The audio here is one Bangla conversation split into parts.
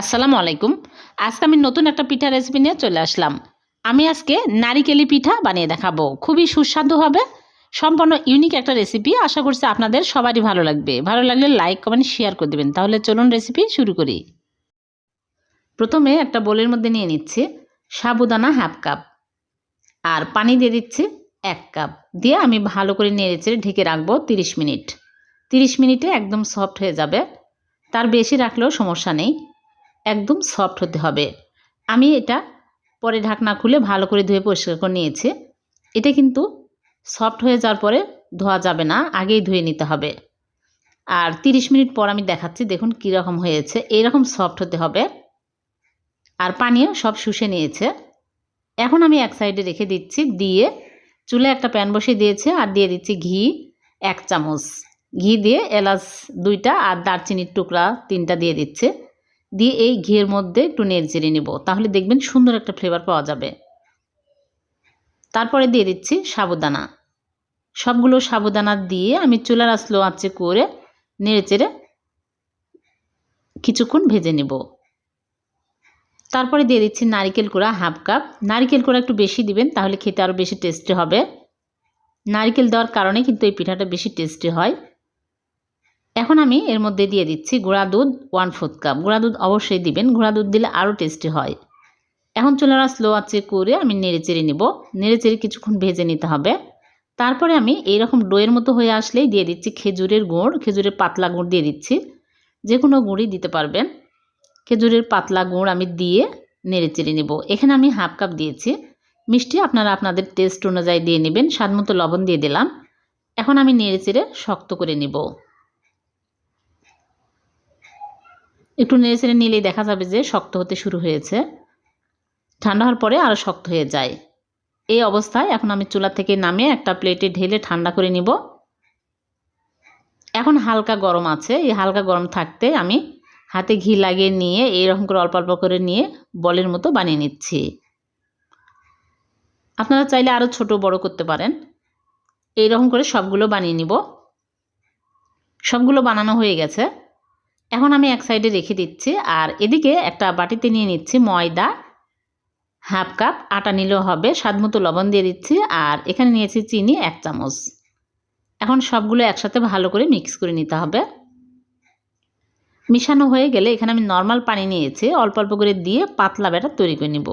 আসসালামু আলাইকুম। আজকে আমি নতুন একটা পিঠা রেসিপি নিয়ে চলে আসলাম। আমি আজকে নারিকেলি পিঠা বানিয়ে দেখাবো। খুবই সুস্বাদু হবে। সম্পূর্ণ ইউনিক একটা রেসিপি আশা করছি আপনাদের সবারই ভালো লাগবে। ভালো লাগলে লাইক কমেন্ট শেয়ার করে দেবেন। তাহলে চলুন রেসিপি শুরু করি। প্রথমে একটা বোলের মধ্যে নিয়ে নিচ্ছি সাবুদানা হাফ কাপ আর পানি দিয়ে দিচ্ছি এক কাপ দিয়ে আমি ভালো করে নেড়ে চেড়ে ঢেকে রাখব তিরিশ মিনিট। তিরিশ মিনিটে একদম সফট হয়ে যাবে। তার বেশি রাখলেও সমস্যা নেই। একদম সফট হতে হবে। আমি এটা পরে ঢাকনা খুলে ভালো করে ধুয়ে পরিষ্কার করে নিয়েছি। এটা কিন্তু সফট হয়ে যাওয়ার পরে ধোয়া যাবে না, আগেই ধুয়ে নিতে হবে। আর 30 মিনিট পর আমি দেখাচ্ছি, দেখুন কীরকম হয়েছে। এইরকম সফট হতে হবে। আর পানিও সব শুষে নিয়েছে। এখন আমি এক সাইডে রেখে দিচ্ছি, দিয়ে চুলে একটা প্যান বসিয়ে দিয়েছে আর দিয়ে দিচ্ছি ঘি এক চামচ। ঘি দিয়ে এলাচ দুইটা আর দারচিনির টুকরা তিনটা দিয়ে দিচ্ছে। দিয়ে এই ঘিয়ের মধ্যে একটু নেড়ে নেব। তাহলে দেখবেন সুন্দর একটা ফ্লেভার পাওয়া যাবে। তারপরে দিয়ে দিচ্ছি সাবুদানা। সবগুলো সাবুদানা দিয়ে আমি চুলার আসলো আঁচে করে নেড়ে চেড়ে কিছুক্ষণ ভেজে নেব। তারপরে দিয়ে দিচ্ছি নারিকেল কোড়া হাফ কাপ। নারিকেল কোড়া একটু বেশি দিবেন, তাহলে খেতে আরও বেশি টেস্টি হবে। নারিকেল দেওয়ার কারণে কিন্তু এই পিঠাটা বেশি টেস্টি হয়। এখন আমি এর মধ্যে দিয়ে দিচ্ছি গুঁড়া দুধ ওয়ান ফোর্থ কাপ গুঁড়া দুধ অবশ্যই দিবেন, গুঁড়া দুধ দিলে আরও টেস্টি হয়। এখন চুলারা স্লো আছে করে আমি নেড়ে চেড়ে নেব। নেড়ে চেড়ে কিছুক্ষণ ভেজে নিতে হবে। তারপরে আমি এইরকম ডোয়ের মতো হয়ে আসলেই দিয়ে দিচ্ছি খেজুরের গুড়, খেজুরের পাতলা গুড় দিয়ে দিচ্ছি। যে কোনো গুঁড়ই দিতে পারবেন। খেজুরের পাতলা গুড় আমি দিয়ে নেড়ে চেড়ে নেব। এখানে আমি হাফ কাপ দিয়েছি। মিষ্টি আপনারা আপনাদের টেস্ট অনুযায়ী দিয়ে নেবেন। স্বাদ মতো লবণ দিয়ে দিলাম। এখন আমি নেড়ে চেড়ে শক্ত করে নেব। একটু নেড়ে চেড়ে নিলেই দেখা যাবে যে শক্ত হতে শুরু হয়েছে। ঠান্ডা হওয়ার পরে আরও শক্ত হয়ে যায়। এই অবস্থায় এখন আমি চুলা থেকে নামিয়ে একটা প্লেটে ঢেলে ঠান্ডা করে নিব। এখন হালকা গরম আছে। এই হালকা গরম থাকতে আমি হাতে ঘি লাগিয়ে নিয়ে এইরকম করে অল্প অল্প করে নিয়ে বলের মতো বানিয়ে নিচ্ছি। আপনারা চাইলে আরও ছোট বড় করতে পারেন। এইরকম করে সবগুলো বানিয়ে নিব। সবগুলো বানানো হয়ে গেছে। এখন আমি এক সাইডে রেখে দিচ্ছি, আর এদিকে একটা বাটিতে নিয়ে নিচ্ছি ময়দা, হাফ কাপ, আটা নিলেও হবে, স্বাদ মতো লবণ দিয়ে দিচ্ছি, আর এখানে নিয়েছি চিনি এক চামচ। এখন সবগুলো একসাথে ভালো করে মিক্স করে নিতে হবে। মিশানো হয়ে গেলে এখানে আমি নর্মাল পানি নিয়েছি, অল্প অল্প করে দিয়ে পাতলা ব্যাটার তৈরি করে নিব।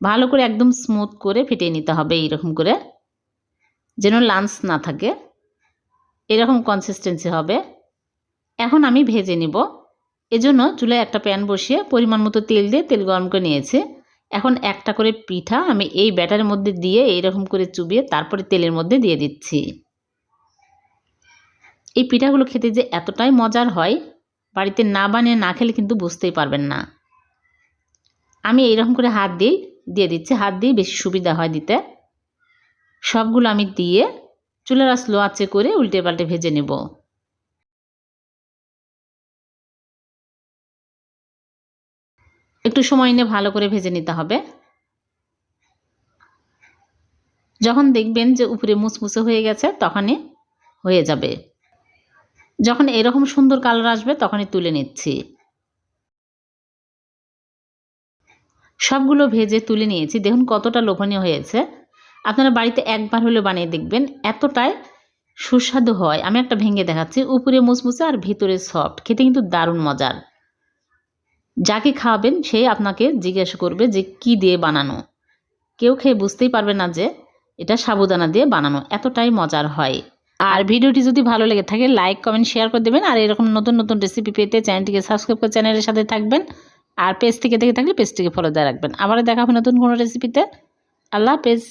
ভালো করে একদম স্মুথ করে ফেটিয়ে নিতে হবে এইরকম করে, যেন লাঞ্চ না থাকে। এরকম কনসিস্টেন্সি হবে। এখন আমি ভেজে নিব। এজন্য চুলায় একটা প্যান বসিয়ে পরিমাণ মতো তেল দিয়ে তেল গরম করে নিয়েছে। এখন একটা করে পিঠা আমি এই ব্যাটারের মধ্যে দিয়ে এইরকম করে চুবিয়ে তারপরে তেলের মধ্যে দিয়ে দিচ্ছি। এই পিঠাগুলো খেতে যে এতটাই মজার হয়, বাড়িতে না বানিয়ে না খেলে কিন্তু বুঝতেই পারবেন না। আমি এইরকম করে হাত দিয়েই দিয়ে দিচ্ছি। হাত দিয়ে বেশি সুবিধা হয় দিতে। সবগুলো আমি দিয়ে চুলার স্লো আঁচে করে উল্টে পাল্টে ভেজে নেব। একটু সময় নিয়ে ভালো করে ভেজে নিতে হবে। যখন দেখবেন যে উপরে মুচমুচে হয়ে গেছে, তখনই হয়ে যাবে। যখন এরকম সুন্দর কালার আসবে, তখনই তুলে নিচ্ছি। সবগুলো ভেজে তুলে নিয়েছি। দেখুন কতটা লোভনীয় হয়েছে। আপনারা বাড়িতে একবার হলে বানিয়ে দেখবেন, এতটাই সুস্বাদু হয়। আমি একটা ভেঙে দেখাচ্ছি, উপরে মুচমুচে আর ভিতরে সফট খেতে কিন্তু দারুণ মজার। যাকে খাওয়াবেন সে আপনাকে জিজ্ঞাসা করবে যে কি দিয়ে বানানো। কেউ খেয়ে বুঝতেই পারবে না যে এটা সাবুদানা দিয়ে বানানো। এতটাই মজার হয়। আর ভিডিওটি যদি ভালো লেগে থাকে লাইক কমেন্ট শেয়ার করে দেবেন। আর এরকম নতুন নতুন রেসিপি পেতে চ্যানেলটিকে সাবস্ক্রাইব করে চ্যানেলের সাথে থাকবেন। আর পেজ থেকে দেখে থাকলে পেজটিকে ফলো দিয়ে রাখবেন। আবার দেখা হবে নতুন কোনো রেসিপিতে আল্লাহ হাফেজ।